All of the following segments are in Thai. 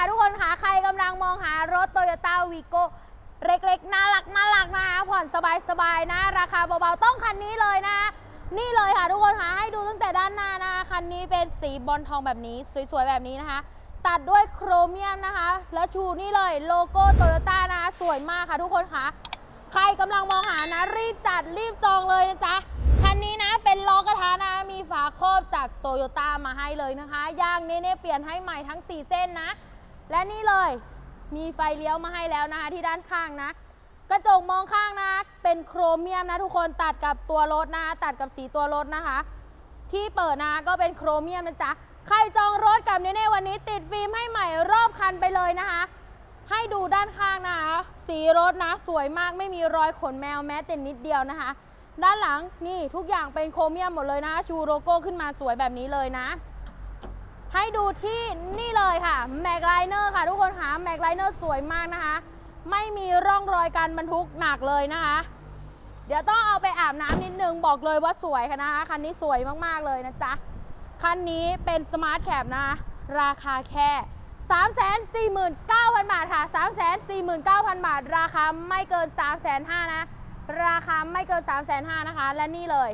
ค่ะทุกคนค่ะใครกำลังมองหารถโตโยต้าวีโก้เล็กๆ น่ารักน่ารักนะคะผ่อนสบายๆนะราคาเบาๆต้องคันนี้เลยนะนี่เลยค่ะทุกคนค่ะให้ดูตั้งแต่ด้านหน้านะคะคันนี้เป็นสีบอลทองแบบนี้สวยๆแบบนี้นะคะ ตัดด้วยโครเมียมนะคะ แล้วชูนี่เลยโลโก้โตโยต้านะคะสวยมากค่ะทุกคนค่ะใครกำลังมองหานะรีบจัดรีบจองเลยนะจ๊ะคันนี้นะเป็นล้อกระทะนะมีฝาครอบจากโตโยต้ามาให้เลยนะคะยางเน่ๆเปลี่ยนให้ใหม่ทั้ง 4 เส้นนะ และนี่เลยมีไฟเลี้ยวมาให้แล้วนะคะที่ด้านข้างนะ กระจกมองข้างนะ เป็นโครเมียมนะทุกคนตัดกับตัวรถนะ ตัดกับสีตัวรถนะคะ ที่เปิดนะก็เป็นโครเมียมนะจ๊ะใครจองรถกับเน่วันนี้ ติดฟิล์มให้ใหม่รอบคันไปเลยนะคะ ให้ดูด้านข้างนะคะ สีรถนะสวยมากไม่มีรอยขนแมวแม้แต่นิดเดียวนะคะ ด้านหลังนี่ทุกอย่างเป็นโครเมียมหมดเลยนะ ชูโลโก้ขึ้นมาสวยแบบนี้เลยนะ ให้ดูที่นี่เลยค่ะแม็กไลเนอร์ค่ะ ทุกคนค่ะแม็กไลเนอร์สวยมากนะคะ ไม่มีร่องรอยการบรรทุกหนักเลยนะคะ เดี๋ยวต้องเอาไปอาบน้ำนิดนึงบอกเลยว่าสวยค่ะนะคะคันนี้สวยมากๆเลยนะจ๊ะคันนี้เป็นสมาร์ทแคปนะคะราคาแค่ 349,000 บาทค่ะ 349,000 บาท ราคาไม่เกิน 3,500นะ ราคาไม่เกิน 3,500นะคะ และนี่เลย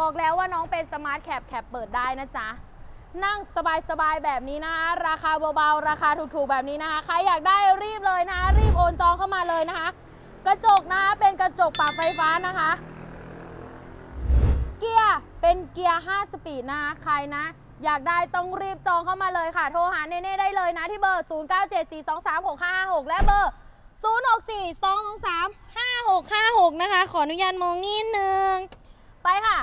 บอกแล้วว่าน้องเป็นสมาร์ทแคปแคปเปิดได้นะจ๊ะ นั่งสบายๆแบบนี้นะคะราคาเบาๆ ราคาถูกๆแบบนี้นะคะ ใครอยากได้รีบเลยนะ รีบโอนจองเข้ามาเลยนะคะ กระจกนะคะเป็นกระจกปรับไฟฟ้านะคะ เกียร์เป็นเกียร์ 5 สปีดนะคะใครนะ อยากได้ต้องรีบจองเข้ามาเลยค่ะ โทรหาเน่ๆได้เลยนะที่เบอร์ 0974236556 และเบอร์ 0642235656 นะคะ ขออนุญาตมองนิดนึง ไปค่ะ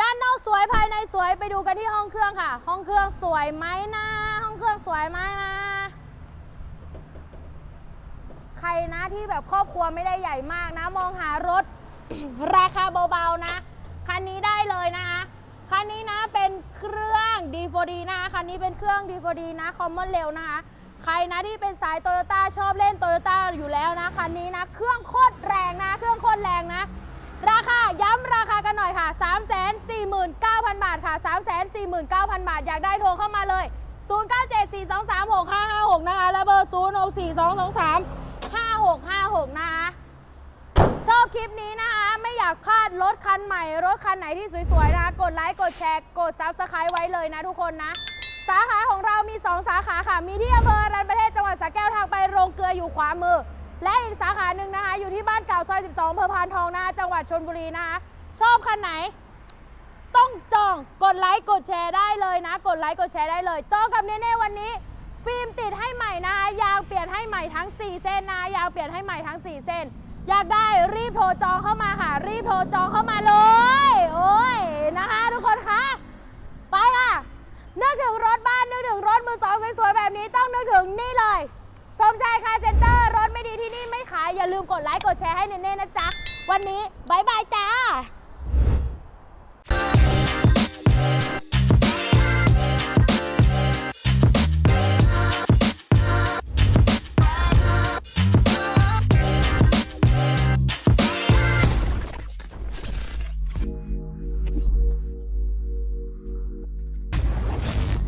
ด้านนอกสวยภายในสวยไปดูกันที่ห้องเครื่องค่ะ ห้องเครื่องสวยไหมนะ ห้องเครื่องสวยไหมนะใครนะที่แบบครอบครัวไม่ได้ใหญ่มากนะ มองหารถ ราคาเบาๆนะ คันนี้ได้เลยนะคะคันนี้นะเป็นเครื่อง D4D นะคะคันนี้เป็นเครื่อง D4D นะ Common Rail นะคะใครนะที่เป็นสายโตโยต้าชอบเล่นโตโยต้าอยู่แล้วนะคันนี้นะ เครื่องโคตรแรงนะ เครื่องโคตรแรงนะ ราคาย้ำราคากันหน่อยค่ะ 349,000 บาทค่ะ 349,000 บาท อยากได้โทรเข้ามาเลย 0974236556 นะคะ และเบอร์ 0642235656 นะคะ ชอบคลิปนี้นะคะ ไม่อยากพลาดรถคันใหม่ รถคันไหนที่สวยๆ นะกดไลค์ กดแชร์ กด Subscribe ไว้เลยนะทุกคนนะ สาขาของเรามี 2 สาขาค่ะ มีที่อำเภอรัญญประเทศจังหวัดสระแก้วทางไปโรงเกลืออยู่ขวามือ และอีกสาขาหนึ่งนะคะ อยู่ที่บ้านเก่าซอย 12อำเภอพานทองนะคะจังหวัดชนบุรีนะคะชอบคันไหน ต้องจองกดไลค์กดแชร์ได้เลยนะ กดไลค์กดแชร์ได้เลย จองกับเน่ๆวันนี้ ฟิล์มติดให้ใหม่นะคะยางเปลี่ยนให้ใหม่ทั้ง 4 เส้นนะยางเปลี่ยนให้ใหม่ทั้ง 4 เส้น อยากได้รีบโทรจองเข้ามาค่ะ รีบโทรจองเข้ามาเลยโอ้ยนะคะ ทุกคนคะไปค่ะนึกถึงรถบ้านนึกถึงรถมือสองสวยๆแบบนี้ต้องนึกถึงนี่เลย สมชายคาเซ็นเตอร์รถไม่ดีที่นี่ไม่ขาย อย่าลืมกดไลค์กดแชร์ให้เน่ๆนะจ๊ะ วันนี้บายบายจ้า